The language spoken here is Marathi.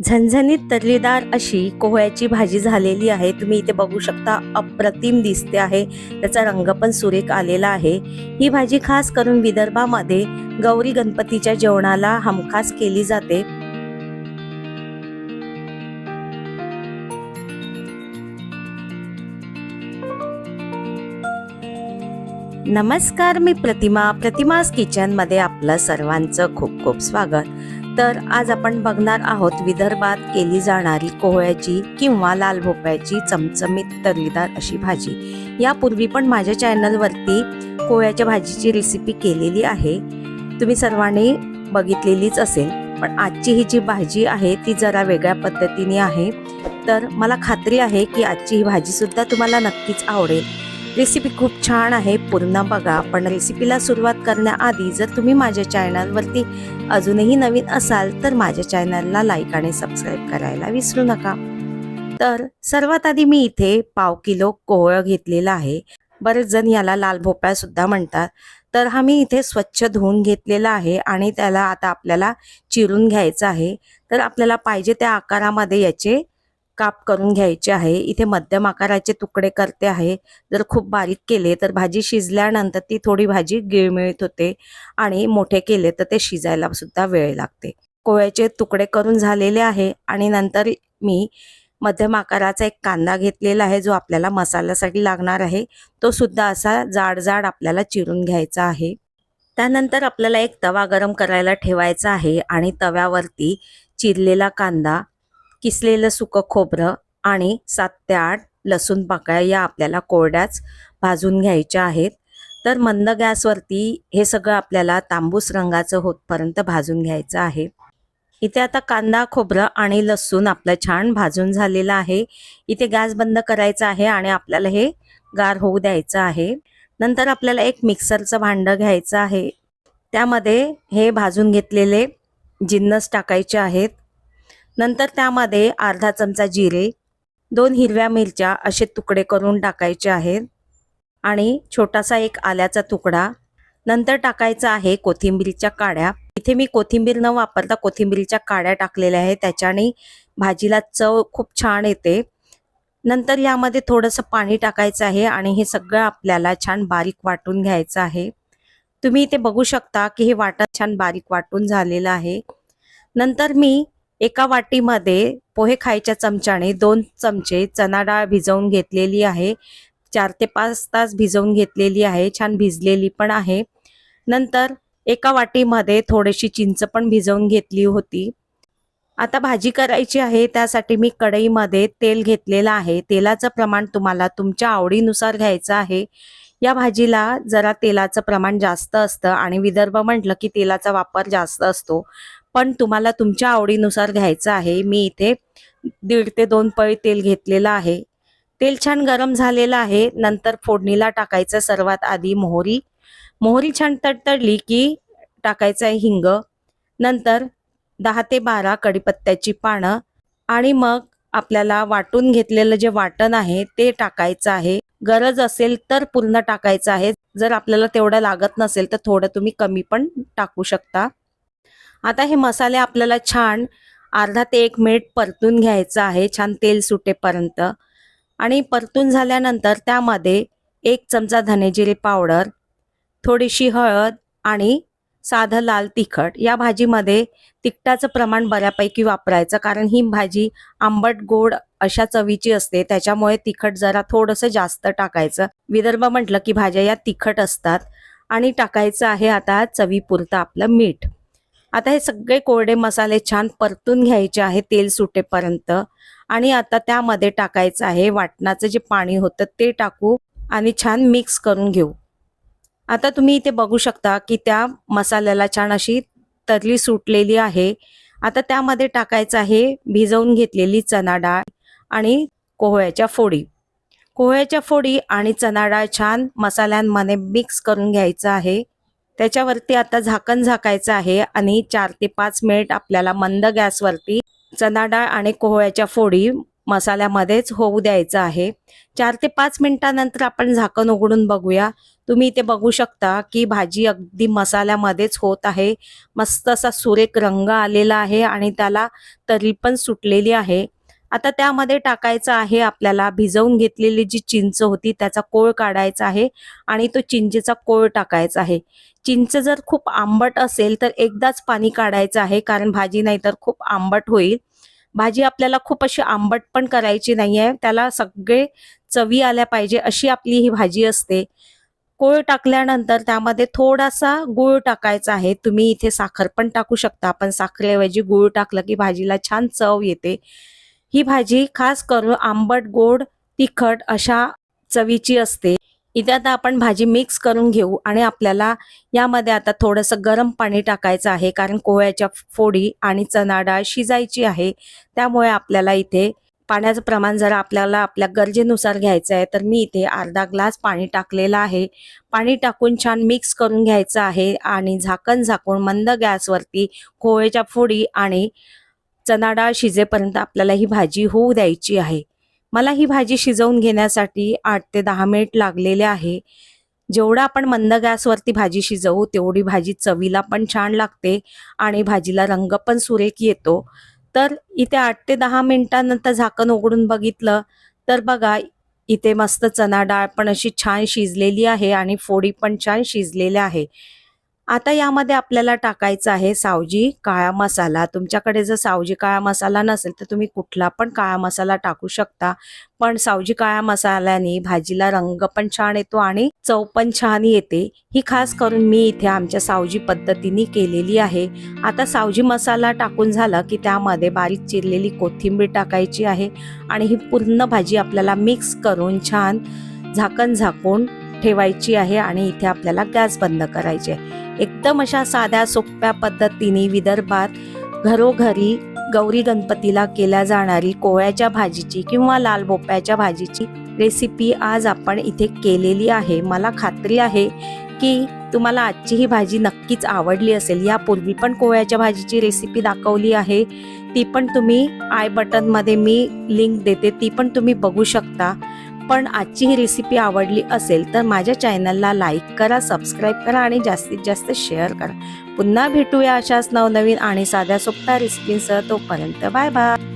झणझणीत तर्रीदार अशी कोहळ्याची भाजी झालेली आहे. तुम्ही इथे बघू शकता अप्रतिम दिसते आहे. त्याचा रंग पण सुरेख आलेला आहे. ही भाजी खास करून विदर्भामध्ये गौरी गणपतीच्या जेवणाला हमखास केली जाते. नमस्कार मी प्रतिमा. प्रतिमास किचनमध्ये आपलं सर्वांचं खूप खूप स्वागत. तर आज आपण बघणार आहोत विदर्भात केली जाणारी कोहळ्याची किंवा लाल भोपळ्याची चमचमीत तर्रीदार अशी भाजी. यापूर्वी पण माझ्या चॅनलवरती कोहळ्याच्या भाजीची रेसिपी केलेली आहे. तुम्ही सर्वांनी बघितलेलीच असेल पण आजची ही जी भाजी आहे ती जरा वेगळ्या पद्धतीने आहे. तर मला खात्री आहे की आजची ही भाजीसुद्धा तुम्हाला नक्कीच आवडेल. रेसिपी खूप छान आहे पूर्ण बघा. पण रेसिपीला सुरुवात करण्याआधी जर तुम्ही माझ्या चॅनलवरती अजूनही नवीन असाल तर माझ्या चॅनलला लाईक आणि सबस्क्राईब करायला विसरू नका. तर सर्वात आधी मी इथे पाव किलो कोहळ घेतलेला आहे. बरेच जण याला लाल भोपळा सुद्धा म्हणतात. तर हा मी इथे स्वच्छ धुवून घेतलेला आहे आणि त्याला आता आपल्याला चिरून घ्यायचं आहे. तर आपल्याला पाहिजे त्या आकारामध्ये याचे काप करून घ्यायचे आहे. इथे मध्यम आकाराचे तुकडे करते आहे. जर खूप बारीक केले तर भाजी शिजल्यानंतर ती थोडी भाजी गिळमिळीत होते आणि मोठे केले तर ते शिजायला सुद्धा वेळ लागते. कोळ्याचे तुकडे करून झालेले आहे आणि नंतर मी मध्यम आकाराचा एक कांदा घेतलेला आहे जो आपल्याला मसाल्यासाठी लागणार आहे. तो सुद्धा असा जाड जाड आपल्याला चिरून घ्यायचा आहे. त्यानंतर आपल्याला एक तवा गरम करायला ठेवायचा आहे आणि तव्यावरती चिरलेला कांदा किसलेलं सुकं खोबरं आणि सात ते आठ लसूण पाकळ्या या आपल्याला कोरड्याच भाजून घ्यायच्या आहेत. तर मंद गॅसवरती हे सगळं आपल्याला तांबूस रंगाचं होतपर्यंत भाजून घ्यायचं आहे. इथे आता कांदा खोबरं आणि लसूण आपलं छान भाजून झालेलं आहे. इथे गॅस बंद करायचा आहे आणि आपल्याला हे गार होऊ द्यायचं आहे. नंतर आपल्याला एक मिक्सरचं भांडं घ्यायचं आहे. त्यामध्ये हे भाजून घेतलेले जिन्नस टाकायचे आहेत. नंतर त्यामध्ये अर्धा चमचा जिरे दोन हिरव्या मिरच्या असे तुकडे करून टाकायचे आहेत आणि छोटासा एक आल्याचा तुकडा. नंतर टाकायचा आहे कोथिंबीरच्या काड्या. इथे मी कोथिंबीर न वापरता कोथिंबीरच्या काड्या टाकलेल्या आहेत. त्याच्याने भाजीला चव खूप छान येते. नंतर यामध्ये थोडंसं पाणी टाकायचं आहे आणि हे सगळं आपल्याला छान बारीक वाटून घ्यायचं आहे. तुम्ही इथे बघू शकता की हे वाटण छान बारीक वाटून झालेलं आहे. नंतर मी एका वाटीमध्ये पोहे खायच्या चमच्याने दोन चमचे चना डाळ भिजवून घेतलेली आहे. चार ते पाच तास भिजवून घेतलेली आहे. छान भिजलेली पण आहे. नंतर एका वाटीमध्ये थोडीशी चिंच पण भिजवून घेतली होती. आता भाजी करायची आहे. त्यासाठी मी कढईमध्ये तेल घेतलेलं आहे. तेलाचं प्रमाण तुम्हाला तुमच्या आवडीनुसार घ्यायचं आहे. या भाजीला जरा तेलाचं प्रमाण जास्त असतं आणि विदर्भ म्हटलं की तेलाचा वापर जास्त असतो. पण तुम्हाला तुमच्या आवडीनुसार घ्यायचं आहे. मी इथे दीड ते दोन पळी तेल घेतलेलं आहे. तेल छान गरम झालेलं आहे. नंतर फोडणीला टाकायचं सर्वात आधी मोहरी. मोहरी छान तडतडली की टाकायचं आहे हिंग. नंतर दहा ते बारा कडीपत्त्याची पानं आणि मग आपल्याला वाटून घेतलेलं जे वाटण आहे ते टाकायचं आहे. गरज असेल तर पूर्ण टाकायचं आहे. जर आपल्याला तेवढं लागत नसेल तर थोडं तुम्ही कमी पण टाकू शकता. आता हे मसाले आपल्याला छान अर्धा ते एक मिनिट परतून घ्यायचं आहे छान तेल सुटेपर्यंत. आणि परतून झाल्यानंतर त्यामध्ये एक चमचा धनेजिरे पावडर थोडीशी हळद आणि साधं लाल तिखट. या भाजीमध्ये तिखटाचं प्रमाण बऱ्यापैकी वापरायचं कारण ही भाजी आंबट गोड अशा चवीची असते त्याच्यामुळे तिखट जरा थोडंसं जास्त टाकायचं. विदर्भ म्हटलं की भाज्या या तिखट असतात. आणि टाकायचं आहे आता चवीपुरतं आपलं मीठ. आता हे सगळे कोरडे मसाले छान परतून घ्यायचे आहे तेल सुटेपर्यंत. आणि आता त्यामध्ये टाकायचं आहे वाटणाचं जे पाणी होतं ते टाकू आणि छान मिक्स करून घेऊ. आता तुम्ही इथे बघू शकता की त्या मसाल्याला छान अशी तरली सुटलेली आहे. आता त्यामध्ये टाकायचं आहे भिजवून घेतलेली चना डाळ आणि कोहळ्याच्या फोडी. कोहळ्याच्या फोडी आणि चना डाळ छान मसाल्यांमध्ये मिक्स करून घ्यायचं आहे. त्याच्यावरती आता झाकण झाकायचं आहे आणि चार ते पाच मिनिट आपल्याला मंद गॅसवरती चना डाळ आणि कोहळ्याच्या फोडी मसाल्यामध्येच होऊ द्यायचं आहे. चार ते पाच मिनिटानंतर आपण झाकण उघडून बघूया. तुम्ही इथे बघू शकता की भाजी अगदी मसाल्यामध्येच होत आहे. मस्त असा सुरेख रंग आलेला आहे आणि त्याला तरी पण सुटलेली आहे. आता त्यामध्ये टाकायचं आहे आपल्याला भिजवून घेतलेली जी चिंच होती त्याचा कोळ काढायचा आहे आणि तो चिंचेचा कोळ टाकायचा आहे. चिंच जर खूप आंबट असेल तर एकदाच पाणी काढायचं आहे कारण भाजी नाही तर खूप आंबट होईल. भाजी आपल्याला खूप अशी आंबट पण करायची नाहीये. त्याला सगळे चवी आल्या पाहिजे अशी आपली ही भाजी असते. कोळ टाकल्यानंतर त्यामध्ये थोडासा गूळ टाकायचा आहे. तुम्ही इथे साखर पण टाकू शकता. आपण साखरेऐवजी गूळ टाकलं की भाजीला छान चव येते. ही भाजी खास करून आंबट गोड तिखट अशा चवीची असते. इथे आता आपण भाजी मिक्स करून घेऊ आणि आपल्याला यामध्ये आता थोडंसं गरम पाणी टाकायचं आहे कारण कोव्याच्या फोडी आणि चणा डाळ शिजायची आहे. त्यामुळे आपल्याला इथे पाण्याचं प्रमाण जर आपल्याला आपल्या गरजेनुसार घ्यायचं आहे तर मी इथे अर्धा ग्लास पाणी टाकलेलं आहे. पाणी टाकून छान मिक्स करून घ्यायचं आहे आणि झाकण झाकून मंद गॅसवरती कोव्याच्या फोडी आणि चना डाळ शिजेपर्यंत आपल्याला ही भाजी होऊ द्यायची आहे. मला ही भाजी शिजवून घेण्यासाठी आठ ते दहा मिनिट लागलेले आहे. जेवढं आपण मंद गॅसवरती भाजी शिजवू तेवढी भाजी चवीला पण छान लागते आणि भाजीला रंग पण सुरेख येतो. तर इथे आठ ते दहा मिनिटानंतर झाकण उघडून बघितलं तर बघा इथे मस्त चना डाळ पण अशी छान शिजलेली आहे आणि फोडी पण छान शिजलेल्या आहे. आता यामध्ये आपल्याला टाकायचं आहे सावजी काळा मसाला. तुमच्याकडे जर सावजी काळा मसाला नसेल तर तुम्ही कुठला पण काळा मसाला टाकू शकता. पण सावजी काळा मसाल्याने भाजीला रंग पण छान येतो आणि चव पण छान येते. ही खास करून मी इथे आमच्या सावजी पद्धतीने केलेली आहे. आता सावजी मसाला टाकून झाला की त्यामध्ये बारीक चिरलेली कोथिंबीर टाकायची आहे आणि ही पूर्ण भाजी आपल्याला मिक्स करून छान झाकण झाकून ठेवायची आहे आणि इथे आपल्याला गॅस बंद करायचे आहे. एकदम अशा साध्या सोप्या पद्धतीने विदर्भात घरोघरी गौरी गणपतीला केल्या जाणारी कोळ्याच्या भाजीची किंवा लाल भोप्याच्या भाजीची रेसिपी आज आपण इथे केलेली आहे. मला खात्री आहे की तुम्हाला आजची ही भाजी नक्कीच आवडली असेल. यापूर्वी पण कोळ्याच्या भाजीची रेसिपी दाखवली आहे. ती पण तुम्ही आय बटनमध्ये मी लिंक देते. ती पण तुम्ही बघू शकता. पण आजची ही रेसिपी आवडली असेल तर माझ्या चॅनलला लाईक करा सबस्क्राईब करा आणि जास्तीत जास्त शेअर करा. पुन्हा भेटूया अशाच नवनवीन आणि साध्या सोप्या रेसिपींसह तोपर्यंत बाय बाय